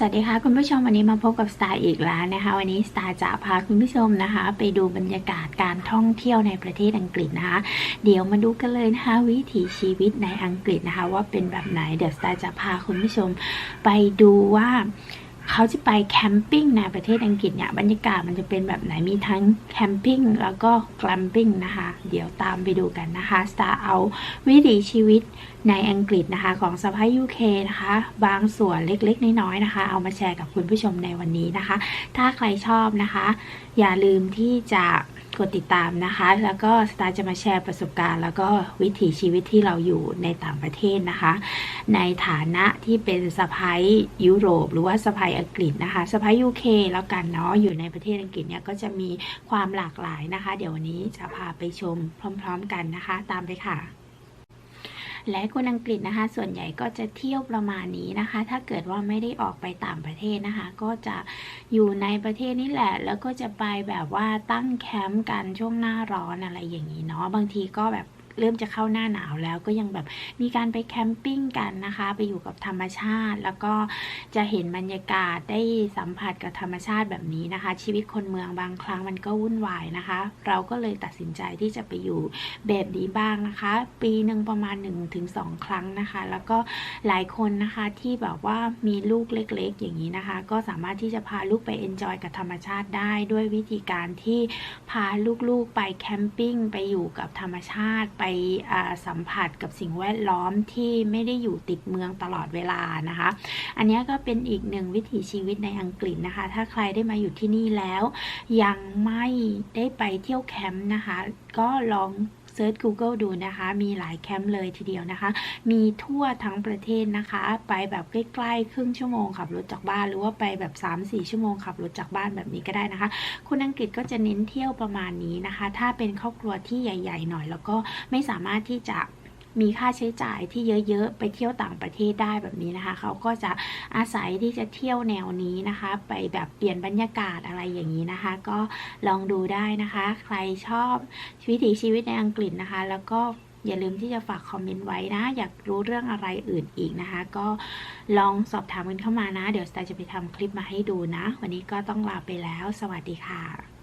สวัสดีค่ะคุณผู้ชมวันนี้มาพบกับสตาร์อีกแล้วนะคะวันนี้สตาร์จะพาคุณผู้ชมนะคะ ไปดูบรรยากาศการท่องเที่ยวในประเทศอังกฤษนะคะ เดี๋ยวมาดูกันเลยนะคะวิถีชีวิตในอังกฤษนะคะ ว่าเป็นแบบไหนเดี๋ยวสตาร์จะพาคุณผู้ชมไปดูว่า เขาจะไปแคมปิ้งในประเทศอังกฤษเนี่ยบรรยากาศมันจะเป็นแบบไหนมีทั้งแคมปิ้งแล้วก็แกลมปิ้งนะคะ เดี๋ยวตามไปดูกันนะคะสตาร์เอาวิถีชีวิตในอังกฤษนะคะ ของสภายูเคนะคะ บางส่วนเล็กๆ น้อยๆนะคะ เอามาแชร์กับคุณผู้ชมในวันนี้นะคะ ถ้าใครชอบนะคะ อย่าลืมที่จะ กดติดตามนะคะ แล้วก็สตาร์จะมาแชร์ประสบการณ์ แล้วก็วิถีชีวิตที่เราอยู่ในต่างประเทศนะคะ ในฐานะที่เป็นสะพ้ายยุโรป หรือว่าสะพ้ายอังกฤษนะคะสะพ้ายยูเคแล้วกันเนาะอยู่ในประเทศอังกฤษเนี่ยก็จะมีความหลากหลายนะคะ เดี๋ยววันนี้จะพาไปชมพร้อม ๆ กันนะคะ ตามไปค่ะ และคนอังกฤษนะคะ ส่วนใหญ่ก็จะเที่ยวประมาณนี้นะคะ ถ้าเกิดว่าไม่ได้ออกไปต่างประเทศนะคะ ก็จะอยู่ในประเทศนี่แหละ แล้วก็จะไปแบบว่าตั้งแคมป์กันช่วงหน้าร้อนอะไรอย่างนี้เนาะบางทีก็แบบ เริ่มจะเข้าหน้าหนาวแล้วก็ยังแบบมีการไปแคมปิ้งกันนะคะ ไปอยู่กับธรรมชาติ แล้วก็จะเห็นบรรยากาศได้สัมผัสกับธรรมชาติแบบนี้นะคะ ชีวิตคนเมืองบางครั้งมันก็วุ่นวายนะคะ เราก็เลยตัดสินใจที่จะไปอยู่แบบนี้บ้างนะคะ ปีหนึ่งประมาณ 1-2 ครั้งนะคะ แล้วก็หลายคนนะคะที่แบบว่ามีลูกเล็ก ๆ อย่างนี้นะคะ ก็สามารถที่จะพาลูกไปเอนจอยกับธรรมชาติได้ด้วยวิธีการที่พาลูกๆไปแคมปิ้งไปอยู่กับธรรมชาติไปสัมผัสกับสิ่งแวดล้อมที่ไม่ได้อยู่ติดเมืองตลอดเวลานะคะ อันนี้ก็เป็นอีกหนึ่งวิถีชีวิตในอังกฤษนะคะ ถ้าใครได้มาอยู่ที่นี่แล้ว ยังไม่ได้ไปเที่ยวแคมป์นะคะ ก็ลอง ซิร์ช Google ดูนะคะ มีหลายแคมป์เลยทีเดียวนะคะ มีทั่วทั้งประเทศนะคะ ไปแบบใกล้ๆ ครึ่งชั่วโมงขับรถจากบ้าน หรือว่าไปแบบ 3-4 ชั่วโมงขับรถจากบ้านแบบนี้ก็ได้นะคะ คนอังกฤษก็จะเน้นเที่ยวประมาณนี้นะคะ ถ้าเป็นครอบครัวที่ใหญ่ ๆ หน่อย แล้วก็ไม่สามารถที่จะ มีค่าใช้จ่ายที่เยอะๆ ไปเที่ยวต่างประเทศได้แบบนี้นะคะ เขาก็จะอาศัยที่จะเที่ยวแนวนี้นะคะ ไปแบบเปลี่ยนบรรยากาศอะไรอย่างนี้นะคะ ก็ลองดูได้นะคะ ใครชอบวิถีชีวิตในอังกฤษนะคะ แล้วก็อย่าลืมที่จะฝากคอมเมนต์ไว้นะ อยากรู้เรื่องอะไรอื่นอีกนะคะ ก็ลองสอบถามกันเข้ามานะ เดี๋ยวสตาร์จะไปทำคลิปมาให้ดูนะ วันนี้ก็ต้องลาไปแล้ว สวัสดีค่ะ